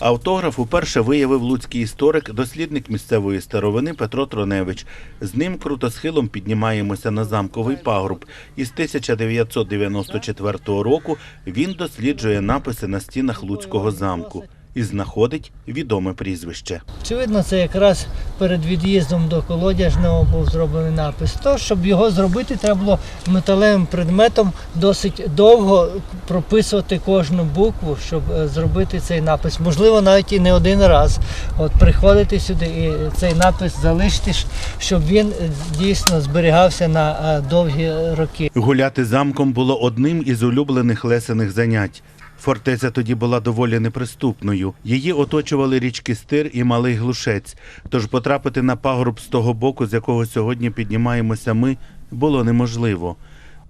Автограф уперше виявив луцький історик, дослідник місцевої старовини Петро Троневич. З ним крутосхилом піднімаємося на замковий пагорб. Із 1994 року він досліджує написи на стінах Луцького замку і знаходить відоме прізвище. Очевидно, це якраз перед від'їздом до колодяжного був зроблений напис. То, щоб його зробити, треба було металевим предметом досить довго прописувати кожну букву, щоб е, зробити цей напис. Можливо, навіть і не один раз. От приходити сюди і цей напис залишити, щоб він е, дійсно зберігався на е, довгі роки. Гуляти замком було одним із улюблених лесених занять. Фортеця тоді була доволі неприступною. Її оточували річки Стир і Малий Глушець. Тож потрапити на пагорб з того боку, з якого сьогодні піднімаємося ми, було неможливо.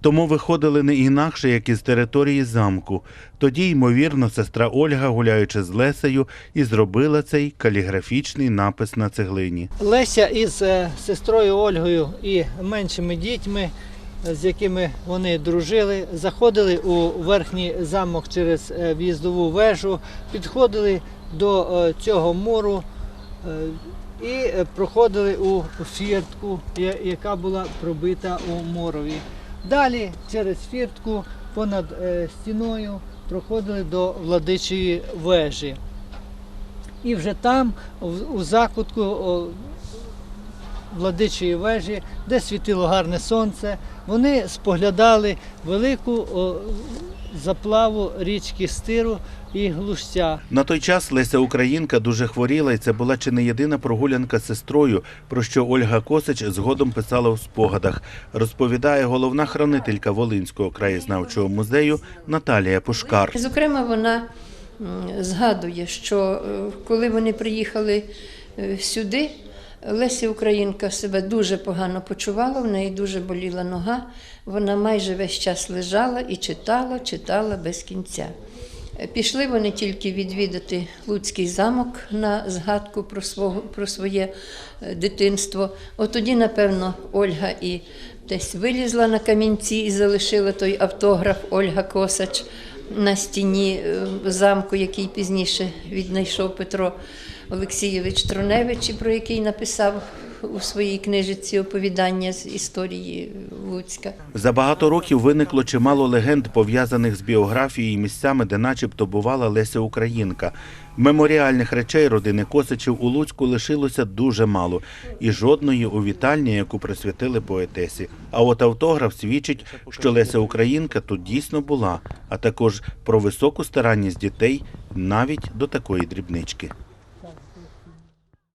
Тому виходили не інакше, як із території замку. Тоді, ймовірно, сестра Ольга, гуляючи з Лесею, і зробила цей каліграфічний напис на цеглині. Леся із е, сестрою Ольгою і меншими дітьми, з якими вони дружили, заходили у верхній замок через е, в'їздову вежу, підходили до е, цього муру е, і проходили у фіртку, яка була пробита у морові. Далі через фіртку понад стіною проходили до владичої вежі. І вже там, у закутку владичої вежі, де світило гарне сонце, вони споглядали велику заплаву річки Стиру і Глушця. На той час Леся Українка дуже хворіла, і це була чи не єдина прогулянка з сестрою, про що Ольга Косич згодом писала у спогадах. Розповідає головна хранителька Волинського краєзнавчого музею Наталія Пушкар. Зокрема, вона згадує, що е, коли вони приїхали е, сюди, Леся Українка себе дуже погано почувала, в неї дуже боліла нога. Вона майже весь час лежала і читала, читала без кінця. Пішли вони тільки відвідати Луцький замок на згадку про, свого, про своє е, дитинство. От тоді, напевно, Ольга і десь вилізла на камінці і залишила той автограф Ольга Косач на стіні е, замку, який пізніше віднайшов Петро Олексійович Троневич, про який написав у своїй книжиці оповідання з історії Луцька. За багато років виникло чимало легенд, пов'язаних з біографією і місцями, де начебто бувала Леся Українка. Меморіальних речей родини Косичів у Луцьку лишилося дуже мало, і жодної у вітальні, яку присвятили поетесі. А от автограф свідчить, що Леся Українка тут дійсно була, а також про високу старанність дітей навіть до такої дрібнички.